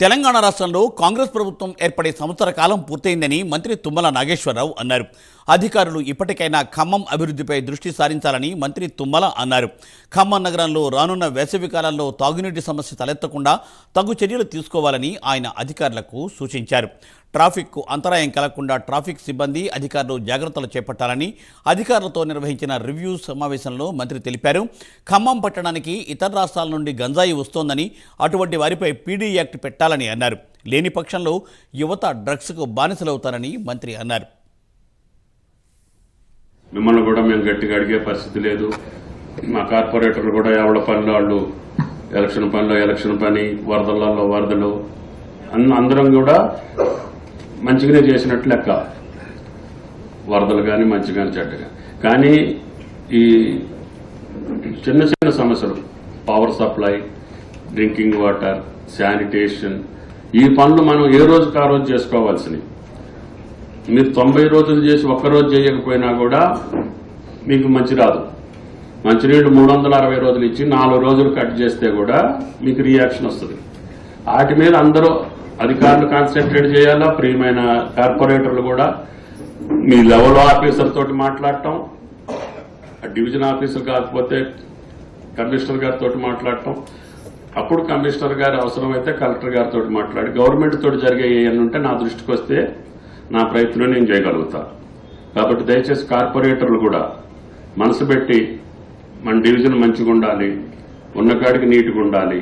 తెలంగాణ రాష్ట్రంలో కాంగ్రెస్ ప్రభుత్వం ఏర్పడే సంవత్సర కాలం పూర్తయిందని మంత్రి తుమ్మల నాగేశ్వరరావు అన్నారు. అధికారులు ఇప్పటికైనా ఖమ్మం అభివృద్ధిపై దృష్టి సారించాలని మంత్రి తుమ్మల అన్నారు. ఖమ్మం నగరంలో రానున్న వేసవి కాలంలో తాగునీటి సమస్య తలెత్తకుండా తగు చర్యలు తీసుకోవాలని ఆయన అధికారులకు సూచించారు. ట్రాఫిక్కు అంతరాయం కలగకుండా ట్రాఫిక్ సిబ్బంది అధికారులు జాగ్రత్తలు చేపట్టాలని అధికారులతో నిర్వహించిన రివ్యూ సమావేశంలో మంత్రి తెలిపారు. ఖమ్మం పట్టణానికి ఇతర రాష్ట్రాల నుండి గంజాయి వస్తోందని అటువంటి వారిపై పీడీ యాక్ట్ పెట్టాలని అన్నారు. లేని పక్షంలో యువత డ్రగ్స్కు బానిసలవుతారని మంత్రి అన్నారు. మిమ్మల్ని కూడా మేము గట్టిగా అడిగే పరిస్థితి లేదు. మా కార్పొరేటర్లు కూడా ఎవరి పనిలో వాళ్ళు? ఎలక్షన్ పనిలో ఎలక్షన్ పని వరదలలో వరదలు అన్న అందరం కూడా మంచిగానే చేసినట్టు లెక్క. వరదలు కానీ మంచి కానీ చెడ్డగా కానీ ఈ చిన్న చిన్న సమస్యలు power supply drinking water sanitation ఈ పనులు మనం ఏ రోజుకి ఆ రోజు చేసుకోవాల్సినవి? మీరు తొంభై రోజులు చేసి ఒక్క రోజు చేయకపోయినా కూడా మీకు మంచి రాదు. మంచినీళ్ళు మూడు వందల అరవై రోజులు ఇచ్చి నాలుగు రోజులు కట్ చేస్తే కూడా మీకు రియాక్షన్ వస్తుంది. వాటి మీద అందరూ అధికారులు కాన్సన్ట్రేట్ చేయాలా? ప్రియమైన కార్పొరేటర్లు కూడా మీ లెవెల్ ఆఫీసర్ తోటి మాట్లాడటం ఆ డివిజన్ ఆఫీసర్ కాకపోతే కమిషనర్ గారితో మాట్లాడటం అప్పుడు కమిషనర్ గారు అవసరమైతే కలెక్టర్ గారితో మాట్లాడి గవర్నమెంట్ తోటి జరిగే ఏమన్నా ఉంటే నా దృష్టికి వస్తే నా ప్రయత్నం నేను చేయగలుగుతా. కాబట్టి దయచేసి కార్పొరేటర్లు కూడా మనసు పెట్టి మన డివిజన్ మంచిగా ఉండాలి ఉన్నకాడికి నీట్గా ఉండాలి